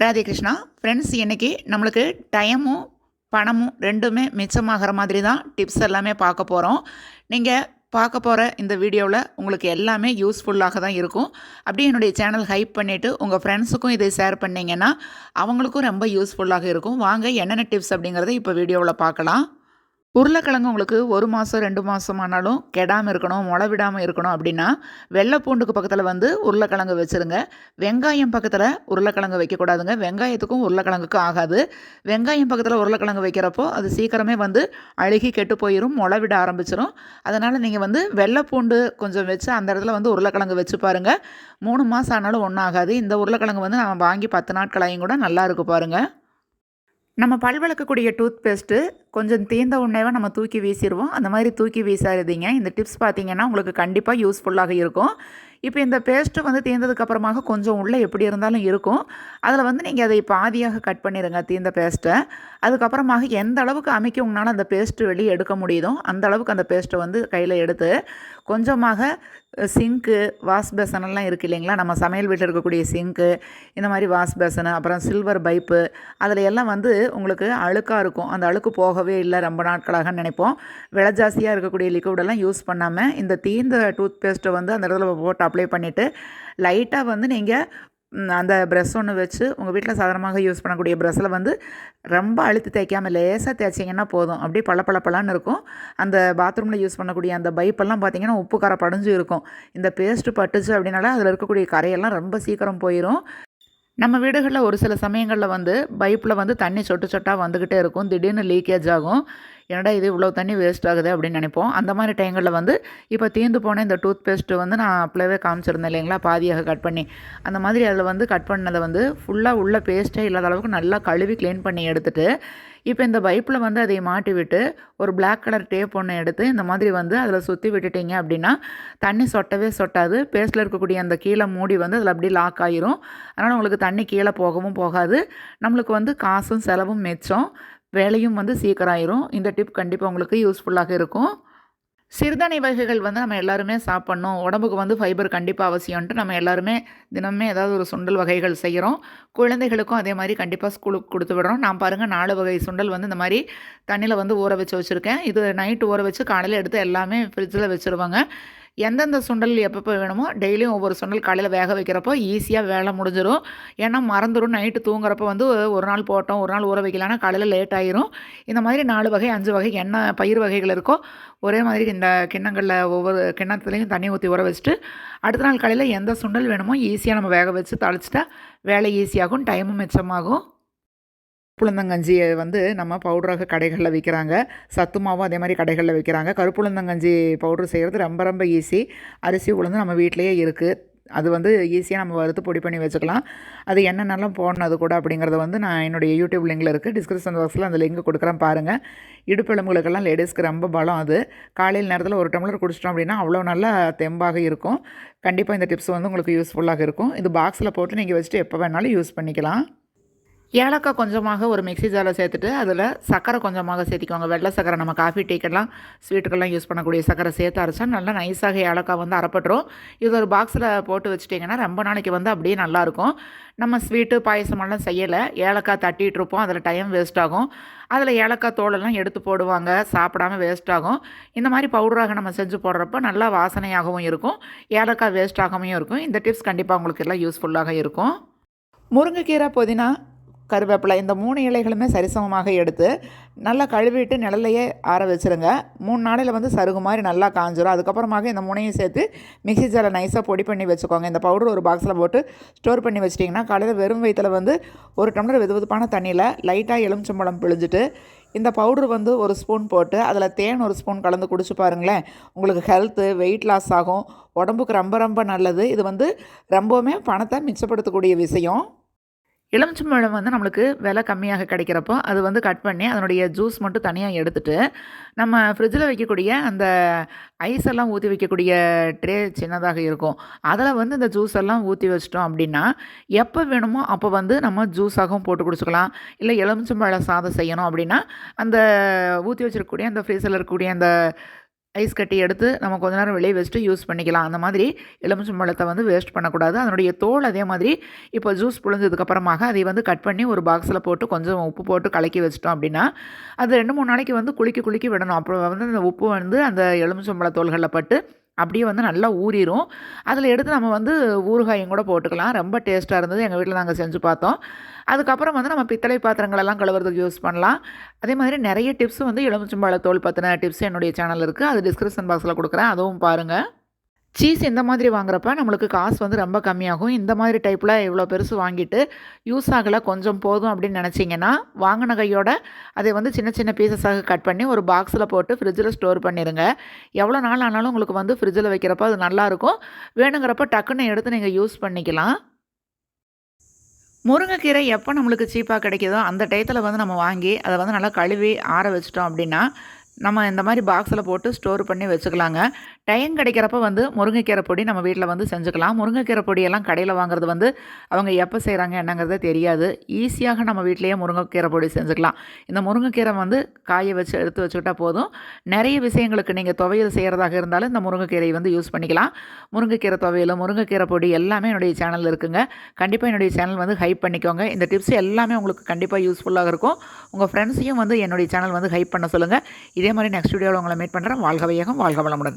Radhe Krishna friends இன்றைக்கி நம்மளுக்கு டைமும் பணமும் ரெண்டுமே மிச்சமாகிற மாதிரி தான் டிப்ஸ் எல்லாமே பார்க்க போகிறோம் நீங்கள் பார்க்க போகிற இந்த வீடியோவில் உங்களுக்கு எல்லாமே யூஸ்ஃபுல்லாக தான் இருக்கும். அப்படியே என்னுடைய சேனல் ஹைப் பண்ணிவிட்டு உங்கள் ஃப்ரெண்ட்ஸுக்கும் இதை ஷேர் பண்ணிங்கன்னா அவங்களுக்கும் ரொம்ப யூஸ்ஃபுல்லாக இருக்கும். வாங்க என்னென்ன டிப்ஸ் அப்படிங்கிறத இப்போ வீடியோவில் பார்க்கலாம். உருளைக்கிழங்கு உங்களுக்கு ஒரு மாதம் ரெண்டு மாதம் ஆனாலும் கெடாமல் இருக்கணும் முளை விடாமல் இருக்கணும் அப்படின்னா வெள்ளை பூண்டுக்கு பக்கத்தில் வந்து உருளைக்கிழங்கு வச்சுருங்க. வெங்காயம் பக்கத்தில் உருளைக்கிழங்கு வைக்கக்கூடாதுங்க. வெங்காயத்துக்கும் உருளைக்கிழங்குக்கும் ஆகாது. வெங்காயம் பக்கத்தில் உருளைக்கிழங்கு வைக்கிறப்போ அது சீக்கிரமே வந்து அழுகி கெட்டு போயிடும் முளை விட ஆரம்பிச்சிடும் அதனால் நீங்கள் வந்து வெள்ளை பூண்டு கொஞ்சம் வச்சு அந்த இடத்துல வந்து உருளைக்கிழங்கு வச்சு பாருங்கள் மூணு மாதம் ஆனாலும் ஒன்றும் ஆகாது. இந்த உருளைக்கிழங்கு வந்து நம்ம வாங்கி பத்து நாட்களாயும் கூட நல்லா இருக்கு பாருங்கள் நம்ம பல் விளக்கக்கூடிய டூத் பேஸ்ட்டு கொஞ்சம் தீர்ந்த உடனேவே நம்ம தூக்கி வீசிடுவோம் அந்த மாதிரி தூக்கி வீசாதீங்க. இந்த டிப்ஸ் பார்த்தீங்கன்னா உங்களுக்கு கண்டிப்பாக யூஸ்ஃபுல்லாக இருக்கும். இப்போ இந்த பேஸ்ட்டு வந்து தீர்ந்ததுக்கப்புறமாக கொஞ்சம் உள்ளே எப்படி இருந்தாலும் இருக்கும். அதில் வந்து நீங்கள் அதை பாதியாக கட் பண்ணிடுங்க தீர்ந்த பேஸ்ட்டை அதுக்கப்புறமாக எந்த அளவுக்கு அமைக்க உங்களால் அந்த பேஸ்ட்டு வெளியே எடுக்க முடியுதோ அந்த அளவுக்கு அந்த பேஸ்ட்டை வந்து கையில் எடுத்து கொஞ்சமாக சிங்க்கு வாஷ் பேசனெல்லாம் இருக்குது இல்லைங்களா? நம்ம சமையல் வீட்டில் இருக்கக்கூடிய சிங்க்கு இந்த மாதிரி வாஷ் பேசனு அப்புறம் சில்வர் பைப்பு அதில் எல்லாம் வந்து உங்களுக்கு அழுக்காக இருக்கும். அந்த அழுக்கு போக போகவே இல்லை. ரொம்ப நாட்களாக நினைப்போம். விலை ஜாஸ்தியாக இருக்கக்கூடிய லிக்விடெல்லாம் யூஸ் பண்ணாமல் இந்த தீர்ந்த டூத் பேஸ்ட்டை வந்து அந்த இடத்துல போட்டு அப்ளை பண்ணிவிட்டு லைட்டாக வந்து நீங்கள் அந்த ப்ரெஷ் ஒன்று வச்சு உங்கள் வீட்டில் சாதாரணமாக யூஸ் பண்ணக்கூடிய ப்ரெஷ்ஷில் வந்து ரொம்ப அழுத்தி தேய்க்காமல் லேசாக தேய்ச்சிங்கன்னா போதும். அப்படியே பள இருக்கும். அந்த பாத்ரூமில் யூஸ் பண்ணக்கூடிய அந்த பைப்பெல்லாம் பார்த்தீங்கன்னா உப்பு கரை படிஞ்சு இருக்கும். இந்த பேஸ்ட்டு பட்டுச்சு அப்படின்னால அதில் இருக்கக்கூடிய கரையெல்லாம் ரொம்ப சீக்கிரம் போயிடும் நம்ம வீடுகளில் ஒரு சில சமயங்களில் வந்து பைப்பில் வந்து தண்ணி சொட்டு சொட்டாக வந்துக்கிட்டே இருக்கும். திடீர்னு லீக்கேஜ் ஆகும். என்னடா இது இவ்வளோ தண்ணி வேஸ்ட் ஆகுது அப்படின்னு நினைப்போம். அந்த மாதிரி டைங்களில் வந்து இப்போ தீர்ந்து போன இந்த டூத் பேஸ்ட்டு வந்து நான் அப்பளவே காமிச்சிருந்தேன் இல்லைங்களா? பாதியாக கட் பண்ணி. அந்த மாதிரி அதில் வந்து கட் பண்ணதை வந்து ஃபுல்லாக உள்ள பேஸ்ட்டே இல்லாத அளவுக்கு நல்லா கழுவி க்ளீன் பண்ணி எடுத்துகிட்டு இப்போ இந்த பைப்பில் வந்து அதை மாட்டி விட்டு ஒரு பிளாக் கலர் டேப் ஒன்று எடுத்து இந்த மாதிரி வந்து அதில் சுற்றி விட்டுட்டிங்க அப்படின்னா தண்ணி சொட்டவே சொட்டாது. பேஸ்ட்டில் இருக்கக்கூடிய அந்த கீழே மூடி வந்து அதில் அப்படியே லாக் ஆகிரும் அதனால் உங்களுக்கு தண்ணி கீழே போகவும் போகாது. நம்மளுக்கு வந்து காசும் செலவும் மிச்சம். வேலையும் வந்து சீக்கிரம் ஆயிரும் இந்த டிப் கண்டிப்பாக உங்களுக்கு யூஸ்ஃபுல்லாக இருக்கும். சிறுதானிய வகைகள் வந்து நம்ம எல்லாருமே சாப்பிட்ணும். உடம்புக்கு வந்து ஃபைபர் கண்டிப்பாக அவசியம்ன்ட்டு நம்ம எல்லாருமே தினமே ஏதாவது ஒரு சுண்டல் வகைகள் செய்கிறோம் குழந்தைகளுக்கும் அதே மாதிரி கண்டிப்பாக ஸ்கூலுக்கு கொடுத்து விடுறோம். நான் பாருங்கள் நாலு வகை சுண்டல் வந்து இந்த மாதிரி தண்ணியில் வந்து ஊற வச்சு வச்சுருக்கேன். இது நைட்டு ஊற வச்சு காலையில் எடுத்து எல்லாமே ஃப்ரிட்ஜில் வச்சுருவாங்க. எந்தெந்த சுண்டல் எப்பப்போ வேணுமோ டெய்லியும் ஒவ்வொரு சுண்டல் காலையில் வேக வைக்கிறப்போ ஈஸியாக வேலை முடிஞ்சிடும் ஏன்னா மறந்துடும் நைட்டு தூங்குறப்போ வந்து ஒரு நாள் போட்டோம் ஒரு நாள் ஊற வைக்கலான்னா காலையில் லேட் ஆயிரும். இந்த மாதிரி நாலு வகை அஞ்சு வகை என்ன பயிர் வகைகள் இருக்கோ ஒரே மாதிரி இந்த கிண்ணங்களில் ஒவ்வொரு கிண்ணத்துலேயும் தண்ணி ஊற்றி ஊற வச்சுட்டு அடுத்த நாள் காலையில் எந்த சுண்டல் வேணுமோ ஈஸியாக நம்ம வேக வச்சு தாளிச்சிட்டா வேலை ஈஸியாகும் டைமும் மிச்சமாகும். கருப்புளுந்தங்கஞ்சியை வந்து நம்ம பவுடராக கடைகளில் விற்கிறாங்க சத்து மாவும் அதே மாதிரி கடைகளில் விற்கிறாங்க கருப்புளுந்தங்கஞ்சி பவுட்ரு செய்கிறது ரொம்ப ரொம்ப ஈஸி அரிசி உளுந்து நம்ம வீட்டிலையே இருக்குது அது வந்து ஈஸியாக நம்ம வறுத்து பொடி பண்ணி வச்சுக்கலாம். அது என்னென்னலாம் போடணும் கூட அப்படிங்கிறத வந்து நான் என்னுடைய யூடியூப் லிங்கில் இருக்குது டிஸ்கிரிப்ஷன் பாக்ஸில் அந்த லிங்க் கொடுக்குறேன் பாருங்கள் இடுப்பெலும்புகளுக்கெல்லாம் லேடிஸ்க்கு ரொம்ப பலம் அது. காலையில் நேரத்தில் ஒரு டம்ளர் குடிச்சிட்டோம் அப்படின்னா அவ்வளோ நல்லா தெம்பாக இருக்கும். கண்டிப்பாக இந்த டிப்ஸ் வந்து உங்களுக்கு யூஸ்ஃபுல்லாக இருக்கும். இது பாக்ஸில் போட்டு நீங்கள் வச்சுட்டு எப்போ வேணாலும் யூஸ் பண்ணிக்கலாம். ஏலக்காய் கொஞ்சமாக ஒரு மிக்சி ஜாரில் சேர்த்துட்டு அதில் சர்க்கரை கொஞ்சமாக சேர்த்திக்கோங்க வெள்ளை சக்கரை நம்ம காஃபி டீக்கெல்லாம் ஸ்வீட்டுக்கெல்லாம் யூஸ் பண்ணக்கூடிய சக்கரை சேர்த்து அரைச்சா நல்லா நைஸாக ஏலக்காய் வந்து அரைப்பட்டுரும். இது ஒரு பாக்ஸில் போட்டு வச்சுட்டிங்கன்னா ரொம்ப நாளைக்கு வந்து அப்படியே நல்லாயிருக்கும் நம்ம ஸ்வீட்டு பாயசமெல்லாம் செய்யலை. ஏலக்காய் தட்டிகிட்டு இருப்போம். அதில் டைம் வேஸ்ட் ஆகும். அதில் ஏலக்காய் தோலெல்லாம் எடுத்து போடுவாங்க. சாப்பிடாம வேஸ்ட் ஆகும். இந்த மாதிரி பவுடராக நம்ம செஞ்சு போடுறப்போ நல்லா வாசனையாகவும் இருக்கும். ஏலக்காய் வேஸ்ட் ஆகாமையும் இருக்கும். இந்த டிப்ஸ் கண்டிப்பாக உங்களுக்கு எல்லாம் யூஸ்ஃபுல்லாக இருக்கும். முருங்கைக்கீரை புதினா கருவேப்பிலை இந்த மூணு இலைகளுமே சரிசமமாக எடுத்து நல்லா கழுவிட்டு நிழலையே ஆற வச்சுருங்க. மூணு நாளையில் வந்து சருகு மாதிரி நல்லா காஞ்சிரும். அதுக்கப்புறமாக இந்த மூணையும் சேர்த்து மிக்சி ஜாரில் நைஸாக பொடி பண்ணி வச்சுக்கோங்க. இந்த பவுடர் ஒரு பாக்ஸில் போட்டு ஸ்டோர் பண்ணி வச்சிட்டிங்கன்னா காலையில் வெறும் வயிற்றில் வந்து ஒரு டம்ளர் வெது வெதுப்பான தண்ணியில் லைட்டாக எலுமிச்சம்பழம் பிழிஞ்சிட்டு இந்த பவுடர் வந்து ஒரு ஸ்பூன் போட்டு அதில் தேன் ஒரு ஸ்பூன் கலந்து குடிச்சு பாருங்களேன். உங்களுக்கு ஹெல்த்து வெயிட் லாஸ் ஆகும். உடம்புக்கு ரொம்ப ரொம்ப நல்லது. இது வந்து ரொம்பவுமே பணத்தை மிச்சப்படுத்தக்கூடிய விஷயம். எலுமிச்சம்பழம் வந்து நம்மளுக்கு விலை கம்மியாக கிடைக்கிறப்போ அது வந்து கட் பண்ணி அதனுடைய ஜூஸ் மட்டும் தனியாக எடுத்துகிட்டு நம்ம ஃப்ரிட்ஜில் வைக்கக்கூடிய அந்த ஐஸ் எல்லாம் ஊற்றி வைக்கக்கூடிய ட்ரே சின்னதாக இருக்கும். அதில் வந்து இந்த ஜூஸ் எல்லாம் ஊற்றி வச்சிட்டோம் அப்படின்னா எப்போ வேணுமோ அப்போ வந்து நம்ம ஜூஸாகவும் போட்டு குடிச்சிக்கலாம். இல்லை எலுமிச்சம்பழம் சாதம் செய்யணும் அப்படின்னா அந்த ஊற்றி வச்சிருக்கக்கூடிய அந்த ஃப்ரீசரில் இருக்கக்கூடிய அந்த ஐஸ் கட்டி எடுத்து நம்ம கொஞ்ச நேரம் வெளியே வச்சுட்டு யூஸ் பண்ணிக்கலாம். அந்த மாதிரி எலுமிச்சம்பழத்தை வந்து வேஸ்ட் பண்ணக்கூடாது. அதனுடைய தோல் அதே மாதிரி இப்போ ஜூஸ் புழிஞ்சதுக்கப்புறமாக அதை வந்து கட் பண்ணி ஒரு பாக்ஸில் போட்டு கொஞ்சம் உப்பு போட்டு கலக்கி வச்சிட்டோம் அப்படின்னா அது ரெண்டு மூணு நாளைக்கு வந்து குலுக்கி குலுக்கி விடணும். அப்புறம் வந்து அந்த உப்பு வந்து அந்த எலுமிச்சம்பழ தோள்களில் பட்டு அப்படியே வந்து நல்லா ஊறிடும் அதில் எடுத்து நம்ம வந்து ஊறுகாயும் கூட போட்டுக்கலாம். ரொம்ப டேஸ்ட்டாக இருந்தது. எங்கள் வீட்டில் நாங்கள் செஞ்சு பார்த்தோம். அதுக்கப்புறம் வந்து நம்ம பித்தளை பாத்திரங்களெல்லாம் கழுவுறதுக்கு யூஸ் பண்ணலாம். அதே மாதிரி நிறைய டிப்ஸ் வந்து எலுமிச்சம்பழ தோல் பற்றின டிப்ஸ் என்னுடைய சேனல் இருக்குது. அது டிஸ்கிரிப்ஷன் பாக்ஸில் கொடுக்குறேன். அதுவும் பாருங்கள். சீஸ் இந்த மாதிரி வாங்குறப்ப நம்மளுக்கு காசு வந்து ரொம்ப கம்மியாகும். இந்த மாதிரி டைப்பில் இவ்வளோ பெருசு வாங்கிட்டு யூஸ் ஆகலை கொஞ்சம் போதும் அப்படின்னு நினச்சிங்கன்னா வாங்கின கையோட அதை வந்து சின்ன சின்ன பீசஸாக கட் பண்ணி ஒரு பாக்ஸில் போட்டு ஃப்ரிட்ஜில் ஸ்டோர் பண்ணிடுங்க எவ்வளோ நாள் ஆனாலும் உங்களுக்கு வந்து ஃப்ரிட்ஜில் வைக்கிறப்ப அது நல்லாயிருக்கும் வேணுங்கிறப்ப டக்குன்னு எடுத்து நீங்கள் யூஸ் பண்ணிக்கலாம். முருங்கைக்கீரை எப்போ நம்மளுக்கு சீப்பாக கிடைக்குதோ அந்த டயத்தில் வந்து நம்ம வாங்கி அதை வந்து நல்லா கழுவி ஆற வச்சிட்டோம் அப்படின்னா நம்ம இந்த மாதிரி பாக்ஸில் போட்டு ஸ்டோர் பண்ணி வச்சுக்கலாங்க. டைம் கிடைக்கிறப்ப வந்து முருங்கைக்கீரை பொடி நம்ம வீட்டில் வந்து செஞ்சுக்கலாம். முருங்கைக்கீரை பொடியெல்லாம் கடையில் வாங்குறது வந்து அவங்க எப்போ செய்கிறாங்க என்னங்கிறதே தெரியாது. ஈஸியாக நம்ம வீட்டிலேயே முருங்கைக்கீரை பொடி செஞ்சுக்கலாம். இந்த முருங்கைக்கீரை வந்து காய வச்சு எடுத்து வச்சுக்கிட்டா போதும். நிறைய விஷயங்களுக்கு நீங்கள் துவையல் செய்கிறதாக இருந்தாலும் இந்த முருங்கைக்கீரை வந்து யூஸ் பண்ணிக்கலாம். முருங்கைக்கீரை துவையல் முருங்கைக்கீரை பொடி எல்லாமே என்னுடைய சேனல் இருக்குங்க. கண்டிப்பாக என்னுடைய சேனல் வந்து ஹைப் பண்ணிக்கோங்க. இந்த டிப்ஸ் எல்லாமே உங்களுக்கு கண்டிப்பாக யூஸ்ஃபுல்லாக இருக்கும். உங்கள் ஃப்ரெண்ட்ஸையும் வந்து என்னுடைய சேனல் வந்து ஹைப் பண்ண சொல்லுங்கள் இதே மாதிரி நெக்ஸ்ட் வீடியோவில் உங்களை மீட் பண்ணுறேன் வாழ்க வையகம் வாழ்க வளமுடன்.